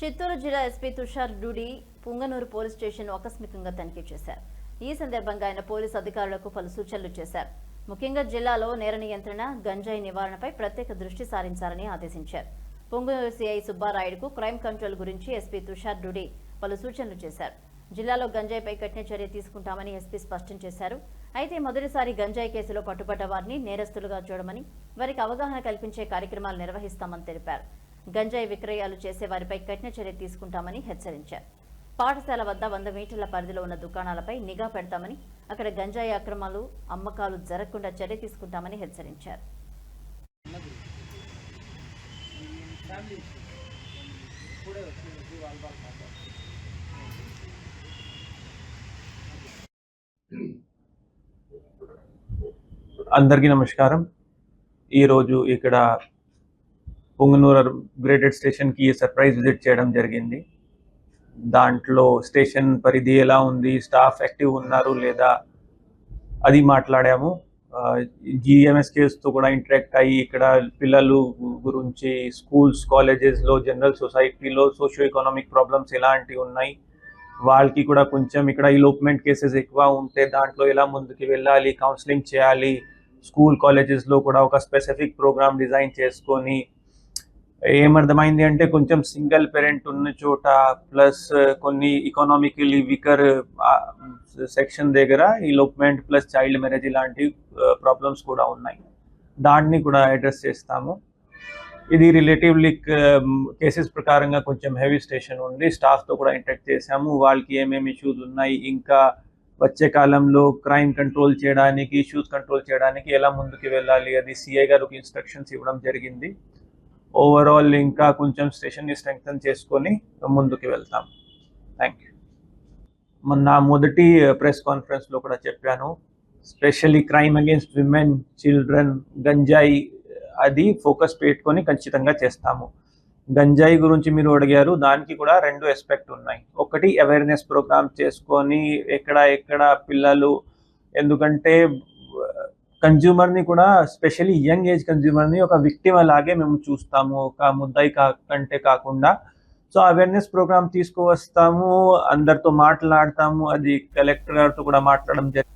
చిత్తూరు జిల్లా SP Tushar Dudi Punganur police station ఆకస్మికంగా తనిఖీ చేశారు. ఈ సందర్భంగా ఆయన పోలీసు అధికారులకు పలు సూచనలు చేశారు. ముఖ్యంగా జిల్లాలో నేర నియంత్రణ గంజాయి నివారణపై ప్రత్యేక దృష్టి సారించాలని ఆదేశించారు. పొంగనూరు సిఐ సుబ్బారాయుడుకు క్రైమ్ కంట్రోల్ గురించి ఎస్పీ తుషార్ డూడి పలు సూచనలు చేశారు. జిల్లాలో గంజాయిపై కఠిన చర్య తీసుకుంటామని ఎస్పీ స్పష్టం చేశారు. అయితే మొదటిసారి గంజాయి కేసులో పట్టుబడ్డ వారిని నేరస్తులుగా చూడమని వారికి అవగాహన కల్పించే కార్యక్రమాలు నిర్వహిస్తామని తెలిపారు. గంజాయి విక్రయాలు చేసే వారిపై కఠిన చర్య తీసుకుంటామని హెచ్చరించారు. పాఠశాల వద్ద వంద మీటర్ల పరిధిలో ఉన్న దుకాణాలపై నిఘా పెడతామని అక్కడ గంజాయి అక్రమాలు అమ్మకాలు జరగకుండా చర్య తీసుకుంటామని హెచ్చరించారు. అందరికీ నమస్కారం. ఈరోజు ఇక్కడ పుంగనూరు గ్రేడెడ్ స్టేషన్కి సర్ప్రైజ్ విజిట్ చేయడం జరిగింది. దాంట్లో స్టేషన్ పరిధి ఎలా ఉంది స్టాఫ్ యాక్టివ్ ఉన్నారు లేదా అది మాట్లాడాము. జిఎంఎస్ కేసుతో కూడా ఇంటరాక్ట్ అయ్యి ఇక్కడ పిల్లలు గురించి స్కూల్స్ కాలేజెస్లో జనరల్ సొసైటీలో సోషియో ఎకనామిక్ ప్రాబ్లమ్స్ ఎలాంటివి ఉన్నాయి వాళ్ళకి కూడా కొంచెం ఇక్కడ ఇలోప్మెంట్ కేసెస్ ఎక్కువ ఉంటే దాంట్లో ఎలా ముందుకు వెళ్ళాలి కౌన్సిలింగ్ చేయాలి స్కూల్ కాలేజెస్లో కూడా ఒక స్పెసిఫిక్ ప్రోగ్రామ్ డిజైన్ చేసుకొని ఏమర్థమైంది అంటే కొంచెం సింగిల్ పేరెంట్ ఉన్న చోట ప్లస్ కొన్ని ఇకనామికలీ వీకర్ సెక్షన్ దగ్గర ఇలోప్మెంట్ ప్లస్ చైల్డ్ మ్యారేజ్ ఇలాంటి ప్రాబ్లమ్స్ కూడా ఉన్నాయి. దాన్ని కూడా అడ్రస్ చేస్తాము. ఇది రిలేటివ్లీ కేసెస్ ప్రకారంగా కొంచెం హెవీ స్టేషన్ ఉంది. స్టాఫ్తో కూడా ఇంటరాక్ట్ చేశాము. వాళ్ళకి ఏమేమి ఇష్యూస్ ఉన్నాయి? ఇంకా వచ్చే కాలంలో క్రైమ్ కంట్రోల్ చేయడానికి ఇష్యూస్ కంట్రోల్ చేయడానికి ఎలా ముందుకు వెళ్ళాలి? అది సిఐ గారికి ఇన్స్ట్రక్షన్స్ ఇవ్వడం జరిగింది. ఓవరాల్ ఇంకా కొంచెం స్టేషన్ని స్ట్రెంగ్తన్ చేసుకొని ముందుకు వెళ్తాం. థ్యాంక్ యూ మొన్న మొదటి uh, ప్రెస్ కాన్ఫరెన్స్లో కూడా చెప్పాను. Specially crime against women children గంజాయి uh, అది ఫోకస్ పెట్టుకొని ఖచ్చితంగా చేస్తాము. గంజాయి గురించి మీరు అడిగారు దానికి కూడా రెండు ఎస్పెక్ట్ ఉన్నాయి. ఒకటి అవేర్నెస్ ప్రోగ్రామ్ చేసుకొని ఎక్కడ ఎక్కడ పిల్లలు ఎందుకంటే కన్జ్యూమర్ని కూడా స్పెషల్లీ యంగ్ ఏజ్ కన్జ్యూమర్ని ఒక విక్టిమ్ అలాగే మేము చూస్తాము. ఒక ముద్దాయి కా కంటే కాకుండా. సో అవేర్నెస్ ప్రోగ్రామ్ తీసుకువస్తాము. అందరితో మాట్లాడతాము. అది కలెక్టర్ గారితో కూడా మాట్లాడడం జరిగింది